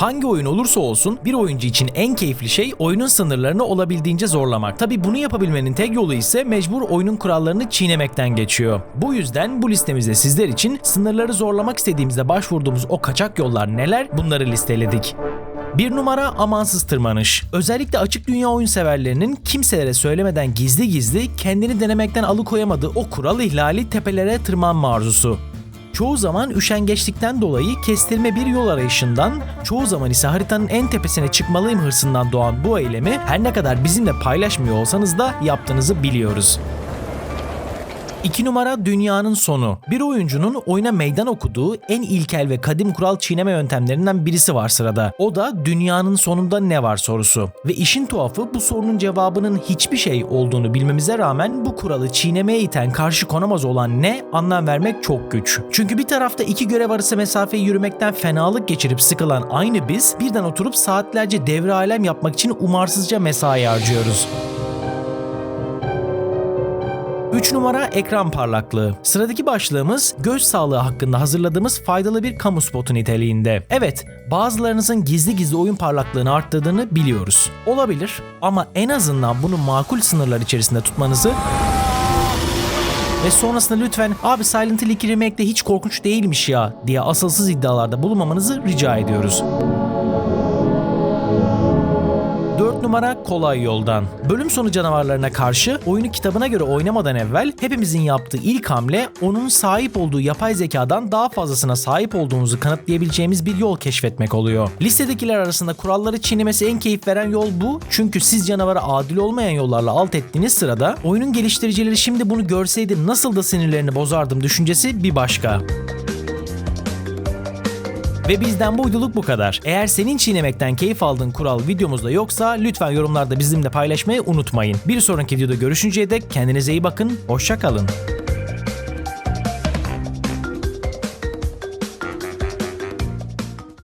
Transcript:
Hangi oyun olursa olsun bir oyuncu için en keyifli şey oyunun sınırlarını olabildiğince zorlamak. Tabi bunu yapabilmenin tek yolu ise mecbur oyunun kurallarını çiğnemekten geçiyor. Bu yüzden bu listemizde sizler için sınırları zorlamak istediğimizde başvurduğumuz o kaçak yollar neler bunları listeledik. Bir numara amansız tırmanış. Özellikle açık dünya oyun severlerinin kimselere söylemeden gizli gizli kendini denemekten alıkoyamadığı o kural ihlali tepelere tırmanma arzusu. Çoğu zaman üşengeçlikten dolayı kestirme bir yol arayışından, çoğu zaman ise haritanın en tepesine çıkmalıyım hırsından doğan bu eylemi her ne kadar bizimle paylaşmıyor olsanız da yaptığınızı biliyoruz. 2 numara dünyanın sonu. Bir oyuncunun oyuna meydan okuduğu en ilkel ve kadim kural çiğneme yöntemlerinden birisi var sırada. O da dünyanın sonunda ne var sorusu. Ve işin tuhafı bu sorunun cevabının hiçbir şey olduğunu bilmemize rağmen bu kuralı çiğnemeye iten karşı konamaz olan ne anlam vermek çok güç. Çünkü bir tarafta iki görev arası mesafeyi yürümekten fenalık geçirip sıkılan aynı biz birden oturup saatlerce devre alem yapmak için umarsızca mesai harcıyoruz. 3 numara ekran parlaklığı. Sıradaki başlığımız göz sağlığı hakkında hazırladığımız faydalı bir kamu spotu niteliğinde. Evet, bazılarınızın gizli gizli oyun parlaklığını arttırdığını biliyoruz. Olabilir ama en azından bunu makul sınırlar içerisinde tutmanızı ve sonrasında lütfen abi Silent Hill 2 Remake de hiç korkunç değilmiş ya diye asılsız iddialarda bulunmamanızı rica ediyoruz. 4 numara kolay yoldan. Bölüm sonu canavarlarına karşı oyunu kitabına göre oynamadan evvel hepimizin yaptığı ilk hamle onun sahip olduğu yapay zekadan daha fazlasına sahip olduğumuzu kanıtlayabileceğimiz bir yol keşfetmek oluyor. Listedekiler arasında kuralları çiğnemesi en keyif veren yol bu. Çünkü siz canavarı adil olmayan yollarla alt ettiğiniz sırada oyunun geliştiricileri şimdi bunu görseydim nasıl da sinirlerini bozardım düşüncesi bir başka. Ve bizden bu uyduluk bu kadar. Eğer senin çiğnemekten keyif aldığın kural videomuzda yoksa lütfen yorumlarda bizimle paylaşmayı unutmayın. Bir sonraki videoda görüşünceye dek kendinize iyi bakın, hoşça kalın.